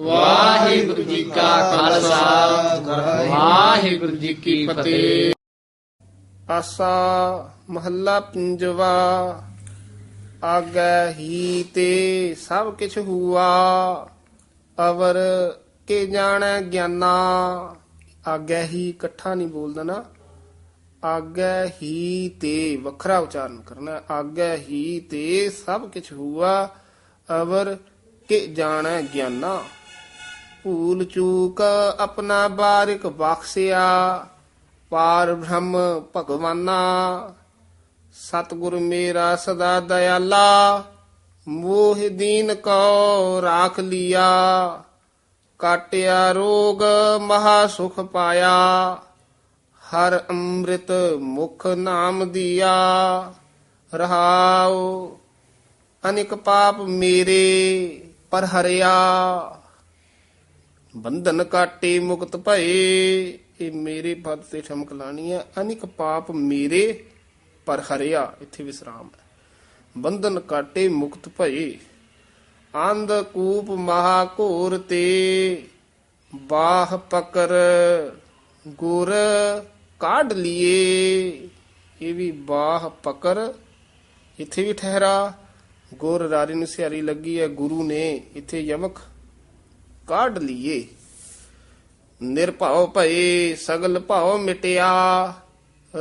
ਵਾਹਿਗੁਰੂ ਜੀ ਕਾ ਖਾਲਸਾ। ਵਾਹਿਗੁਰੂ ਜੀ ਕੀ ਫਤਿਹ। ਆਸਾ ਮਹੱਲਾ ਪੰਜਵਾ, ਆਗੈ ਹੀ ਤੇ ਸਭ ਕਿਛ ਹੁਆ, ਅਵਰ ਕੇ ਜਾਣੈ ਗਿਆਨਾ। ਆਗੈ ਹੀ ਇਕੱਠਾ ਨਹੀਂ ਬੋਲਦਾ ਨਾ। ਆਗੈ ਹੀ ਤੇ ਵੱਖਰਾ ਉਚਾਰਨ ਕਰਨਾ। ਹੈ। ਆਗੈ ਹੀ ਤੇ ਸਭ ਕਿਛ ਹੁਆ, ਅਵਰ ਕੇ ਜਾਣੈ ਗਿਆਨਾ। ਭੂਲ ਚੂਕ ਆਪਣਾ ਬਾਰਿਕ ਬਖਸਿਆ। ਪਾਰ ਬ੍ਰਹਮ ਭਗਵਾਨਾ। ਸਤਿਗੁਰ ਮੇਰਾ ਸਦਾ ਦਇਆਲਾ। ਮੋਹ ਦੀਨ ਕੋ ਰਾਖ ਲਿਆ। ਕਾਟਿਆ ਰੋਗ ਮਹਾ ਸੁਖ ਪਾਇਆ। ਹਰ ਅੰਮ੍ਰਿਤ ਮੁਖ ਨਾਮ ਦਿਆ। ਰਹਾਉ ਅਨਿਕ ਪਾਪ ਮੇਰੇ। ਪਰ ਹਰਿਆ। ਬੰਧਨ ਕਾਟੇ ਮੁਕਤ ਭਏ, ਇਹ ਮੇਰੇ ਪਦ ਤੇ ਠਮਕ ਲਾਣੀ ਹੈ। ਅਨੇਕ ਪਾਪ ਮੇਰੇ, ਪਰ ਹਰਿਆ। ਇੱਥੇ ਵਿਸਰਾਮ ਹੈ। ਬੰਧਨ ਕਾਟੇ ਮੁਕਤ ਭਏ, ਅੰਧ ਕੂਪ ਮਹਾ ਘੋਰ ਤੇ, ਬਾਹ ਪਕਰ ਗੁਰ ਕਾਢ ਲਿਏ। ਇਹ ਵੀ ਬਾਹ ਪਕਰ, ਇੱਥੇ ਵੀ ਠਹਿਰਾ। ਗੁਰ ਰਾਰੀ ਨੂੰ ਸਿਆਰੀ ਲੱਗੀ ਹੈ, ਗੁਰੂ ਨੇ ਇੱਥੇ ਯਮਕ ਕਾਢ ਲਿਏ ਨਿਰਭਉ ਭਏ, ਸਗਲ ਭਉ ਮਿਟਿਆ,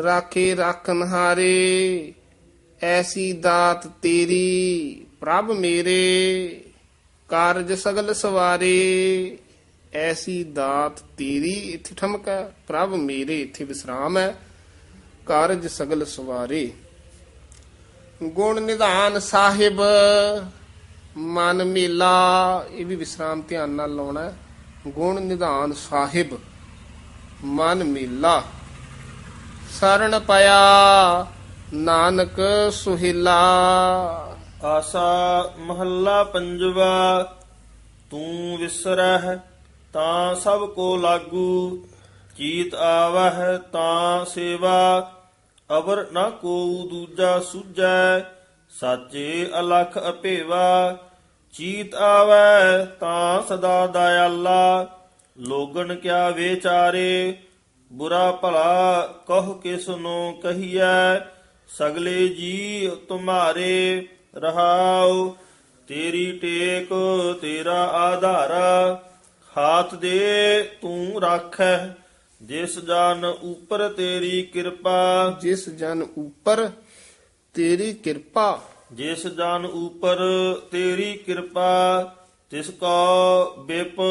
ਰਾਖੇ ਰਾਖਨ ਹਾਰੇ ਐਸੀ ਦਾਤ ਤੇਰੀ, ਪ੍ਰਭ ਮੇਰੇ, ਕਾਰਜ ਸਗਲ ਸਵਾਰੇ, ਐਸੀ ਦਾਤ ਤੇਰੀ, ਇੱਥੇ ਠਮਕ ਹੈ, ਪ੍ਰਭ ਮੇਰੇ, ਇੱਥੇ ਵਿਸਰਾਮ ਹੈ, ਕਾਰਜ ਸਗਲ ਸਵਾਰੇ। ਗੁਣ ਨਿਧਾਨ ਸਾਹਿਬ, ਮਨ ਮੇਲਾ, ਇਹ ਵੀ ਵਿਸਰਾਮ ਧਿਆਨ ਨਾਲ ਲਾਉਣਾ ਗੁਣ ਨਿਧਾਨ ਸਾਹਿਬ, ਮਨ ਮੇਲਾ। ਸਰਣ ਪਿਆ ਨਾਨਕ ਸੁਹਿਲਾ। ਆਸਾ ਮਹੱਲਾ ਪੰਜਵਾ, ਤੂੰ ਵਿਸਰਹਿ, ਤਾਂ ਸਭ ਕੋ ਲਾਗੂ। ਚੀਤ ਆਵਹਿ, ਤਾਂ ਸੇਵਾ। ਅਵਰ ਨਾ ਕੋ ਦੂਜਾ ਸੁਝੈ, ਸਾਚੇ ਅਲਖ ਅਪੇਵਾ ਚੀਤ ਆਵੈ ਤਾਂ ਸਦਾ ਦਇਆਲਾ ਲੋਗਨ ਕਿਆ ਵਿਚਾਰੇ, ਬੁਰਾ ਭਲਾ ਕਹ ਕਿਸ ਕਹੀਐ। ਸਗਲੇ ਜੀ ਤੁਮਾਰੇ ਰਹਾਉ, ਤੇਰੀ ਟੇਕ ਤੇਰਾ ਆਧਾਰਾ। ਹਾਥ ਦੇ ਤੂੰ ਰਾਖੈ ਜਿਸ ਜਨ ਉਪਰ ਤੇਰੀ ਕਿਰਪਾ। ਜਿਸ ਜਨ ਉਪਰ ਤੇਰੀ ਕਿਰਪਾ। ਜਿਸ ਜਨ ਉਪਰ ਤੇਰੀ ਕਿਰਪਾ ਤਿਸ ਕੋ ਬਿਪ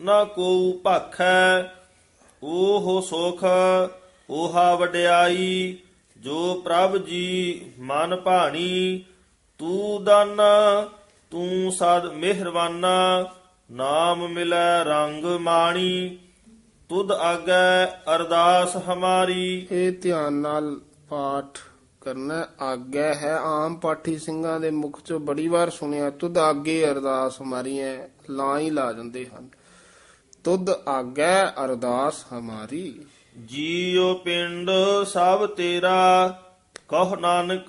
ਨਾ ਕੋ ਭਾਖੈ ਓਹ ਸੁਖ ਓਹਾ ਵਡਿਆਈ ਜੋ ਪ੍ਰਭ ਜੀ ਮਨ ਭਾਣੀ ਤੂੰ ਦਾਨਾ ਤੂੰ ਸਦ ਮਿਹਰਵਾਨਾ ਨਾਮ ਮਿਲੈ ਰੰਗ ਮਾਣੀ। ਤੁਧ ਆਗੈ ਅਰਦਾਸ ਹਮਾਰੀ। ਇਹ ਧਿਆਨ ਨਾਲ ਪਾਠ ਕਰਨਾ ਆਗਿਆ ਹੈ ਆਮ ਪਾਠੀ ਸਿੰਘਾਂ ਦੇ ਮੁਖ ਚੋਂ ਬੜੀ ਵਾਰ ਸੁਣਿਆ ਤੁਧ ਆਗੇ ਅਰਦਾਸ ਹਮਾਰੀ ਹੈ ਲਾਂ ਹੀ ਲਾ ਜਾਂਦੇ ਹਨ। ਤੁਧ ਆਗੈ ਅਰਦਾਸ ਹਮਾਰੀ। ਜੀਉ ਪਿੰਡ ਸਭ ਤੇਰਾ ਕਹ ਨਾਨਕ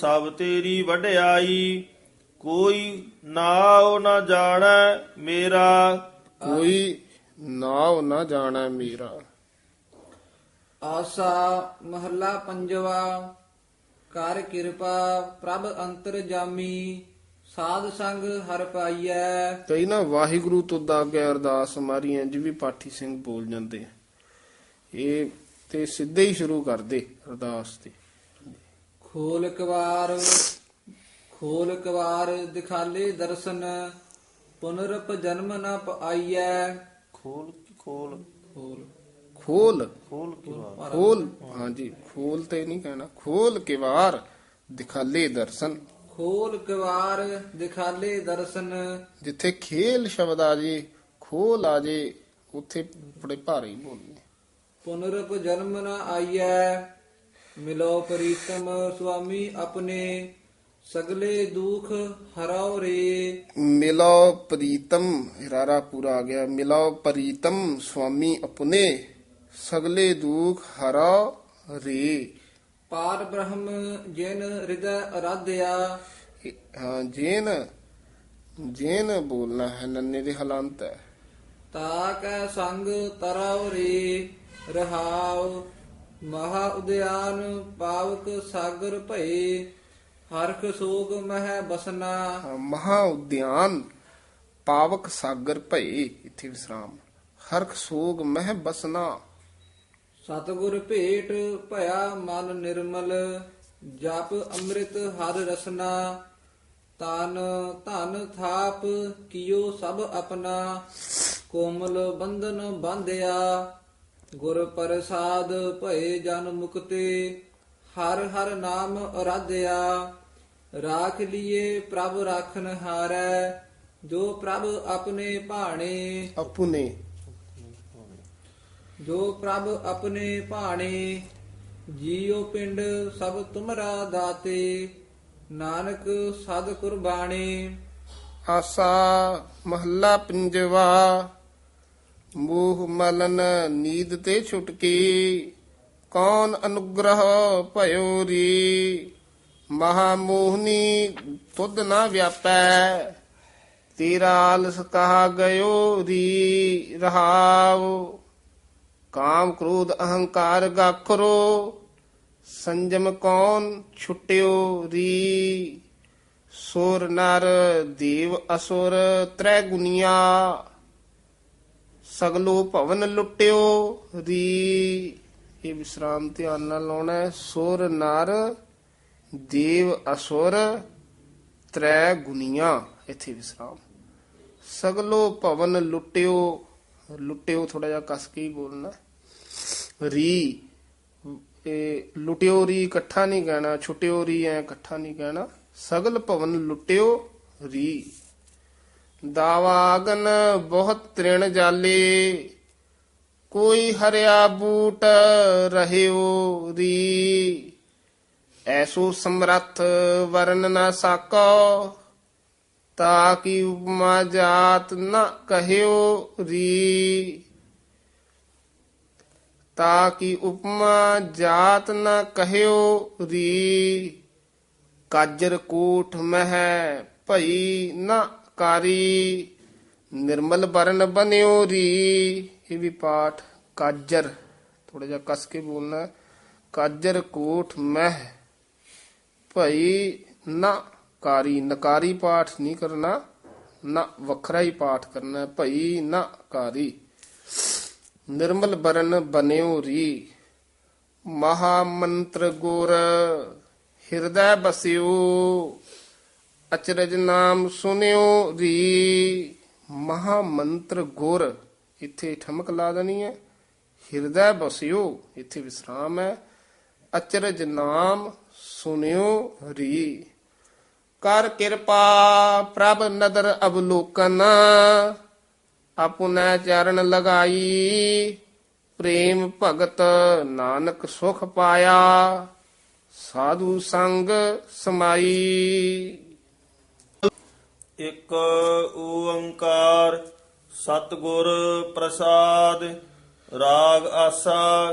ਸਭ ਤੇਰੀ ਵਡਿਆਈ। ਕੋਈ ਨਾਉ ਨਾ ਜਾਣੈ ਮੇਰਾ ਕੋਈ ਨਾਉ ਨਾ ਜਾਣੈ ਮੇਰਾ। ਆਸਾ ਮਹੱਲਾ ਪੰਜਵਾ ਕਰ ਕਿਰਪਾ ਪ੍ਰਭ ਅੰਤਰ ਜਾਮੀ ਸਾਧ ਸੰਗ ਹਰ ਪਾਈਐ। ਕਈ ਨਾ ਵਾਹਿਗੁਰੂ ਤੁਧ ਆਗੇ ਅਰਦਾਸ ਹਮਾਰੀ ਇੰਜ ਵੀ ਪਾਠੀ ਸਿੰਘ ਬੋਲ ਜਾਂਦੇ ਆ। ਇਹ ਤੇ ਸਿੱਧੇ ਹੀ ਸ਼ੁਰੂ ਕਰਦੇ ਅਰਦਾਸ ਤੇ। ਖੋਲ ਕਵਾਰ ਖੋਲ ਕਵਾਰ ਦਿਖਾਲੇ ਦਰਸ਼ਨ ਪੁਨਰਪ ਜਨਮ ਨ ਪਾਈਐ ਖੋਲ ਖੋਲ? ਖੋਲ। ਖੋਲ? ਖੋਲ ਖੋਲ? ਹਾਂਜੀ ਖੋਲ ਤੇ ਨਹੀਂ ਕਹਿਣਾ। ਖੋਲ ਕੇ ਵਾਰ ਦਿਖਾਲੇ ਦਰਸ਼ਨ। ਖੋਲ ਕਵਾਰ ਦਿਖਾਲੇ ਦਰਸ਼ਨ। ਜਿੱਥੇ ਖੇਲ ਸ਼ਬਦ ਆ ਜੇ ਖੋਲ ਆ ਜੇ ਉੱਥੇ ਬੜੇ ਭਾਰੇ ਬੋਲਨੇ ਪੁਨਰਪ ਜਨਮ ਨ ਆਈਐ ਮਿਲੋ ਪ੍ਰੀਤਮ ਸੁਆਮੀ ਆਪਣੇ। ਸਗਲੇ ਦੁਖ ਹਰਾਓ ਰੇ। ਮਿਲੋ ਪ੍ਰੀਤਮ ਹਿਰਾਰਾ ਪੂਰਾ ਆ ਗਿਆ। ਮਿਲੋ ਪ੍ਰੀਤਮ ਸੁਆਮੀ ਆਪਣੇ ਸਗਲੇ ਦੁਖ ਹਰਾ ਰੇ। ਪਾਰ ਬ੍ਰਹਮ ਜਿਨ ਹਿਰਦੈ ਅਰਾਧਿਆ। ਹਾਂ ਜੇਨ ਜੇਨ ਬੋਲਣਾ ਹੈ ਨੰਨੇ ਦੇ ਹਲੰਤ ਹੈ। ਤਾ ਕੈ ਸੰਗ ਤਰਉ ਰੇ ਰਹਾਉ ਮਹਾ ਉਦਿਆਨ ਪਾਵਕ ਸਾਗਰ ਭਏ। ਹਰਖ ਸੋਗ ਮਹਿ ਬਸਨਾ। ਮਹਾ ਉਦਿਆਨ ਪਾਵਕ ਸਾਗਰ ਭਈ ਇੱਥੇ ਵਿਸਰਾਮ। ਹਰਖ ਸੋਗ ਮਹਿ ਬਸਨਾ। ਸਤਿਗੁਰ ਭੇਟ ਭਇਆ ਮਨ ਨਿਰਮਲ ਜਪ ਅੰਮ੍ਰਿਤ ਹਰ ਰਸਨਾ। ਤਨ ਧਨ ਥਾਪ ਕੀਓ ਸਭ ਆਪਣਾ ਕੋਮਲ ਬੰਧਨ ਬਾਂਧਿਆ। ਗੁਰ ਪ੍ਰਸਾਦ ਭਏ ਜਨ ਮੁਕਤੇ ਹਰ ਹਰ ਨਾਮ ਅਰਾਧਿਆ। ਰਾਖ ਲਿਏ ਪ੍ਰਭ ਰਾਖਨ ਹਾਰੈ ਜੋ ਪ੍ਰਭ ਆਪਣੇ ਭਾਣੇ ਅਪੁਨੇ ਜੋ ਪ੍ਰਭ ਆਪਣੇ ਭਾਣੇ ਜੀਉ ਪਿੰਡ ਸਭ ਤੁਮਰਾ ਦਾਤੇ ਨਾਨਕ ਸਦ ਕੁਰਬਾਣੇ। ਆਸਾ ਮਹੱਲਾ ਪੰਜਵਾ ਮੋਹ ਮਲਨ ਨੀਂਦ ਤੇ ਛੁਟਕੀ ਕੌਣ ਅਨੁਗ੍ਰਹ ਭਇਓ ਰੀ। ਮਹਾ ਮੋਹਨੀ ਤੁਧ ਨਾ ਵਿਆਪੈ, ਤੇਰਾ ਆਲਸ ਕਹਾ ਗਇਓ ਰੀ ਰਹਾਉ ਕਾਮ ਕ੍ਰੋਧ ਅਹੰਕਾਰ ਗਾਖਰੋ, ਸੰਜਮ ਕੌਣ ਛੁਟਿਓ ਰੀ। ਸੁਰ ਨਰ ਦੇਵ ਅਸੁਰ ਤ੍ਰੈ ਗੁਨੀਆ, ਸਗਲੋ ਭਵਨ ਲੁੱਟਿਓ ਰੀ। ਇਹ ਵਿਸਰਾਮ ਧਿਆਨ ਨਾਲ ਲਾਉਣਾ ਹੈ। ਸੁਰ ਨਰ ਦੇਵ ਅਸੁਰ ਤ੍ਰੈ ਗੁਨੀਆਂ ਇੱਥੇ ਵਿਸਰਾਮ। ਸਗਲੋ ਭਵਨ ਲੁੱਟਿਓ ਲੁੱਟਿਓ ਥੋੜਾ ਜਿਹਾ ਕਸ ਕੇ ਹੀ ਬੋਲਣਾ। ਰੀ, ਇਹ ਲੁਟਿਓ ਰੀ ਇਕੱਠਾ ਨਹੀਂ ਕਹਿਣਾ, ਛੁਟਿਓ ਰੀ ਐ ਇਕੱਠਾ ਨਹੀਂ ਕਹਿਣਾ। ਸਗਲ ਭਵਨ ਲੁਟਿਓ, ਰੀ। ਦਾਵਾਗਨ ਬਹੁਤ ਤ੍ਰਿਣ ਜਾਲੇ, ਕੋਈ ਹਰਿਆ ਬੂਟ ਰਹਿਓ ਰੀ। ਐਸੋ ਸਮਰੱਥ ਵਰਨ ਨਾ ਸਾਕੋ ਤਾ ਕੀ ਉਪਮਾ ਜਾਤ ਨ ਕਹਿਓ ਰੀ ਤਾ ਕੀ ਉਪਮਾ ਜਾਤ ਨ ਕਹਿਓ ਰੀ ਕਾਜਰ ਕੋਠ ਮਹਿ ਭਈ ਨ ਕਾਰੀ ਨਿਰਮਲ ਬਰਨ ਬਨਿਓ ਰੀ ਇਹ ਵੀ ਪਾਠ ਕਾਜਰ ਥੋੜਾ ਜਿਹਾ ਕਸ ਕੇ ਬੋਲਣਾ ਹੈ। ਭਈ ਨਾ ਕਾਰੀ, ਨਕਾਰੀ ਪਾਠ ਨਹੀਂ ਕਰਨਾ, ਨਾ ਵੱਖਰਾ ਹੀ ਪਾਠ ਕਰਨਾ ਹੈ। ਭਈ ਨ ਕਾਰੀ ਨਿਰਮਲ ਬਰਨ ਬਨਿਓ ਰੀ ਮਹਾ ਮੰਤਰ ਗੁਰ ਹਿਰਦੈ ਬਸਿਓ, ਅਚਰਜ ਨਾਮ ਸੁਨਿਓ ਰੀ ਮਹਾ ਮੰਤਰ ਗੁਰ ਇੱਥੇ ਠਮਕ ਲਾ ਦੇਣੀ ਹੈ, ਹਿਰਦੈ ਬਸਿਓ, ਇੱਥੇ ਵਿਸਰਾਮ ਹੈ, ਅਚਰਜ ਨਾਮ ਸੁਨਿਓ ਰੀ ਕਰ ਕਿਰਪਾ ਪ੍ਰਭ ਨਦਰ ਅਵਲੋਕਨ, ਆਪੁਨੈ ਚਰਨ ਲਗਾਈ। ਪ੍ਰੇਮ ਭਗਤ ਨਾਨਕ ਸੁਖ ਪਾਇਆ, ਸਾਧੂ ਸੰਗ ਸਮਾਈ। ਇੱਕ ਓੰਕਾਰ ਸਤਿਗੁਰ ਪ੍ਰਸਾਦ, ਰਾਗ ਆਸਾ,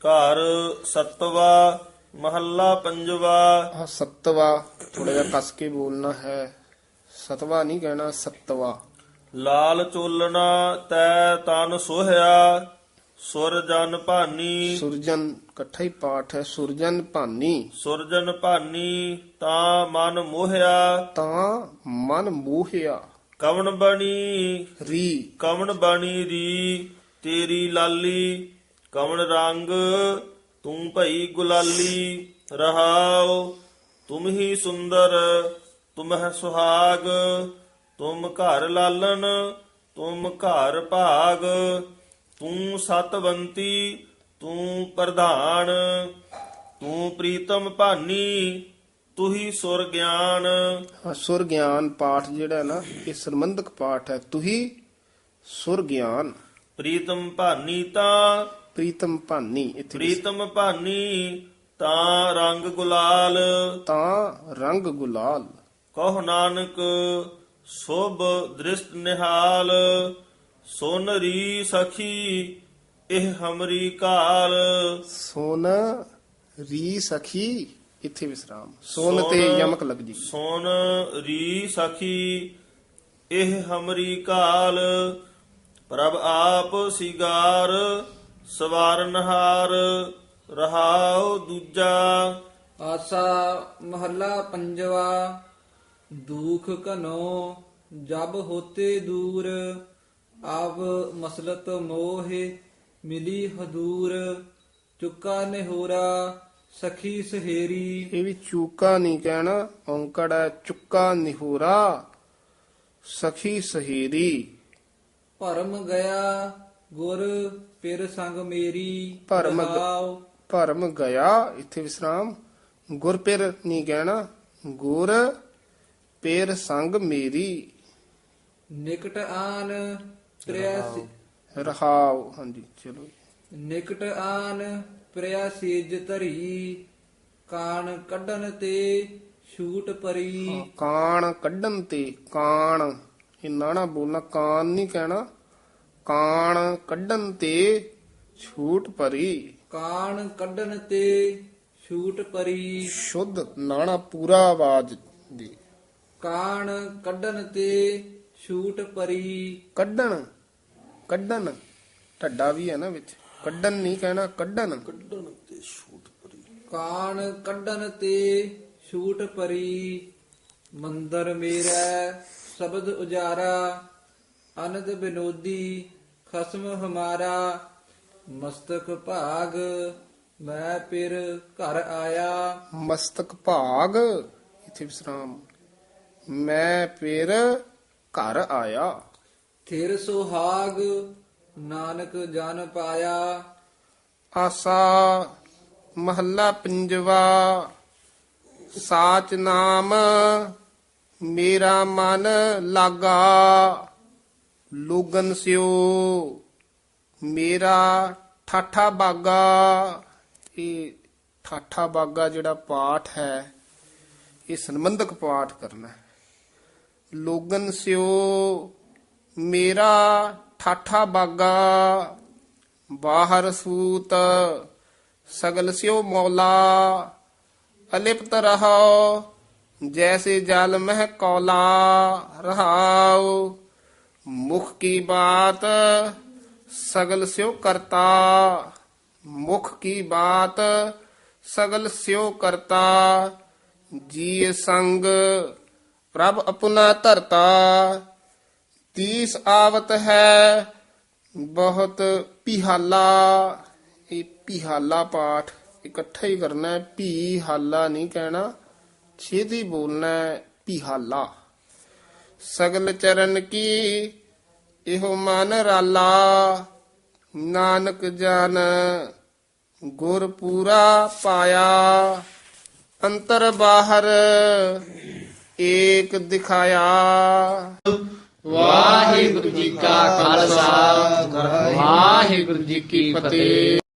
ਘਰ ਸਤਵਾ ਮਹੱਲਾ ਪੰਜਵਾ। ਆਹ ਸਤਵਾ ਥੋੜਾ ਜਿਹਾ ਕਸ ਕੇ ਬੋਲਣਾ ਹੈ। ਸਤਵਾ ਨਹੀਂ ਕਹਿਣਾ ਸਤਵਾ। ਲਾਲ ਚੋਲਣਾ ਤੈ ਤਨ ਸੋਹਿਆ ਸੁਰ ਜਨ ਭਾਨੀ। ਸੁਰਜਨ ਇਕੱਠਾ ਹੀ ਪਾਠ ਹੈ ਸੁਰਜਨ ਭਾਨੀ। ਸੁਰਜਨ ਭਾਨੀ ਤਾਂ ਮਨ ਮੋਹਿਆ। ਤਾਂ ਮਨ ਮੋਹਿਆ। ਕਵਣ ਬਣੀ? ਰੀ। ਕਵਣ ਬਣੀ ਰੀ? ਤੇਰੀ ਲਾਲੀ ਕਵਣ ਰੰਗ? ਤੂੰ ਭਈ ਗੁਲਾਲੀ ਰਹਾਉ ਤੁਮ ਹੀ ਸੁੰਦਰ ਤੁਮ ਹੈ ਸੁਹਾਗ ਤੁਮ ਘਰ ਲਾਲਨ ਤੁਮ ਘਰ ਭਾਗ ਤੂੰ ਸਤਵੰਤੀ ਤੂੰ ਪ੍ਰਧਾਨ ਤੂੰ ਪ੍ਰੀਤਮ ਭਾਨੀ ਤੂੰ ਹੀ ਸੁਰ ਗਿਆਨ ਸੁਰ ਗਿਆਨ ਪਾਠ ਜਿਹੜਾ ਹੈ ਨਾ ਇਹ ਸੰਬੰਧਕ ਪਾਠ ਹੈ ਤੁਹੀ ਸੁਰ ਗਿਆਨ ਪ੍ਰੀਤਮ ਭਾਨੀ ਤਾਂ ਪ੍ਰੀਤਮ ਭਾਨੀ ਇੱਥੇ ਪ੍ਰੀਤਮ ਭਾਨੀ ਤਾਂ ਰੰਗ ਗੁਲਾਲ। ਤਾਂ ਰੰਗ ਗੁਲਾਲ। ਕਹੁ ਨਾਨਕ ਸੋਭ ਦ੍ਰਿਸ਼ਟ ਨਿਹਾਲ। ਸੋਨਰੀ ਸਖੀ ਇਹ ਹਮਰੀ ਕਾਲ। ਸੋਨ ਰੀ ਸਖੀ ਇੱਥੇ ਵਿਸਰਾਮ। ਸੋਨ ਤੇ ਯਮਕ ਲੱਗ ਜੀ ਸੋਨ ਰੀ ਸਖੀ ਇਹ ਹਮਰੀ ਕਾਲ। ਪ੍ਰਭ ਆਪ ਸਿਗਾਰ ਸਵਾਰਨਹਾਰ ਰਹਾਉ ਦੂਜਾ। ਆਸਾ ਮਹੱਲਾ ਪੰਜਵਾ ਦੁਖ ਕਨੋ ਜਬ ਹੋਤੇ ਦੂਰ ਆਵ ਮਸਲਤ ਮੋਹਿ ਮਿਲੀ ਹਦੂਰ। ਚੁੱਕਾ ਨਿਹੋਰਾ ਸਖੀ ਸਹੇਰੀ। ਇਹ ਵੀ ਚੂਕਾ ਨਹੀਂ ਕਹਿਣਾ ਔਂਕੜ ਹੈ ਚੁੱਕਾ ਨਿਹੋਰਾ ਸਖੀ ਸਹੇਰੀ। ਭਰਮ ਗਿਆ ਗੁਰ ਪਿਰ ਸੰਗ ਮੇਰੀ ਭਰਮ ਗ- ਰਹਾਉ। ਭਰਮ ਗਿਆ ਇੱਥੇ ਵਿਸਰਾਮ। ਗੁਰ ਪਿਰ ਨਹੀਂ ਕਹਿਣਾ ਗੁਰ ਪੇਰ ਸੰਗ ਮੇਰੀ। ਨਿਕਟ ਆਨ ਪ੍ਰਿਆਸੀ ਰਹਾਉ। ਹਾਂਜੀ ਚਲੋ ਨਿਕਟ ਆਨ ਪ੍ਰਿਆ ਸੇਜ ਧਰੀ ਕਾਨ ਕੱਢਣ ਤੇ ਛੂਟ ਪਰੀ। ਕਾਣ ਕੱਢਣ ਤੇ ਕਾਣ। ਇਹ ਨਾਣਾ ਬੋਲਣਾ ਕਾਨ ਨਹੀਂ ਕਹਿਣਾ। ਕਾਣ ਕੱਢਣ ਤੇ ਛੂਟ ਭਰੀ। ਕਾਨ ਕੱਢਣ ਤੇ ਛੂਟ ਪਰੀ ਸ਼ੁੱਧ ਨਾਣਾ ਪੂਰਾ ਆਵਾਜ਼ ਦੀ। ਕਾਨ ਕੱਢਣ ਤੇ ਛੂਟ ਪਰੀ ਕੱਢਣ ਕੱਢਣ ਢੱਡਾ ਵੀ ਹੈ ਨਾ ਵਿੱਚ। ਕੱਢਣ ਨਹੀਂ ਕਹਿਣਾ ਕੱਢਣ। ਕਾਨ ਕੱਢਣ ਤੇ ਛੂਟ ਪਰੀ ਮੰਦਰ ਮੇਰਾ ਸ਼ਬਦ ਉਜਾਰਾ ਅਨੰਦ ਬਿਨੋਦੀ ਖਸਮ ਹਮਾਰਾ ਮਸਤਕ ਭਾਗ ਮੈਂ ਫਿਰ ਘਰ ਆਇਆ। ਮਸਤਕ ਭਾਗ ਇਥੇ ਵਿਸਰਾਮ। ਮੈਂ ਫਿਰ ਘਰ ਆਇਆ। ਥਿਰ ਸੁਹਾਗ ਨਾਨਕ ਜਨ ਪਾਇਆ। ਆਸਾ ਮਹੱਲਾ ਪੰਜਵਾ ਸਾਚ ਨਾਮ ਮੇਰਾ ਮਨ ਲਾਗਾ। ਲੋਗਨ ਸਿਓ, ਮੇਰਾ ਠਾਠਾ ਬਾਗਾ। ਇਹ ਠਾਠਾ ਬਾਗਾ ਜਿਹੜਾ ਪਾਠ ਹੈ, ਇਹ ਸੰਬੰਧਕ ਪਾਠ ਕਰਨਾ ਹੈ। ਲੋਗਨ ਸਿਓ, ਮੇਰਾ ਠਾਠਾ ਬਾਗਾ। ਬਾਹਰ ਸੂਤ, ਸਗਲ ਸਿਓ ਮੌਲਾ। ਅਲਿਪਤ ਰਹੋ ਜੈਸੇ ਜਲ ਮਹਿ ਕੌਲਾ ਰਹਾਉ ਮੁਖ ਕੀ ਬਾਤ ਸਗਲ ਸਿਓ ਕਰਤਾ ਮੁਖ ਕੀ ਬਾਤ ਸਗਲ ਸਿਓ ਕਰਤਾ ਜੀ ਸੰਗ ਪ੍ਰਭ ਅਪੁਨਾ ਧਰਤਾ ਤੀਸ ਆਵਤ ਹੈ ਬਹੁਤ ਪਿਹਾਲਾ ਇਹ ਪਿਹਾਲਾ ਪਾਠ ਇਕੱਠਾ ਹੀ ਕਰਨਾ ਹੈ ਭੀ ਹਾਲਾ ਨਹੀਂ ਕਹਿਣਾ ਛੇਤੀ ਬੋਲਣਾ ਹੈ ਪਿਹਾਲਾ ਸਗਲ ਚਰਨ ਕੀ, ਇਹੋ ਮਨ ਰਾਲਾ। ਨਾਨਕ ਜਨ ਗੁਰ ਪੂਰਾ ਪਾਇਆ। ਅੰਤਰ ਬਾਹਰ ਏਕ ਦਿਖਾਇਆ। ਵਾਹਿਗੁਰੂ ਜੀ ਕਾ ਖਾਲਸਾ, ਵਾਹਿਗੁਰੂ ਜੀ ਕੀ ਫਤਿਹ।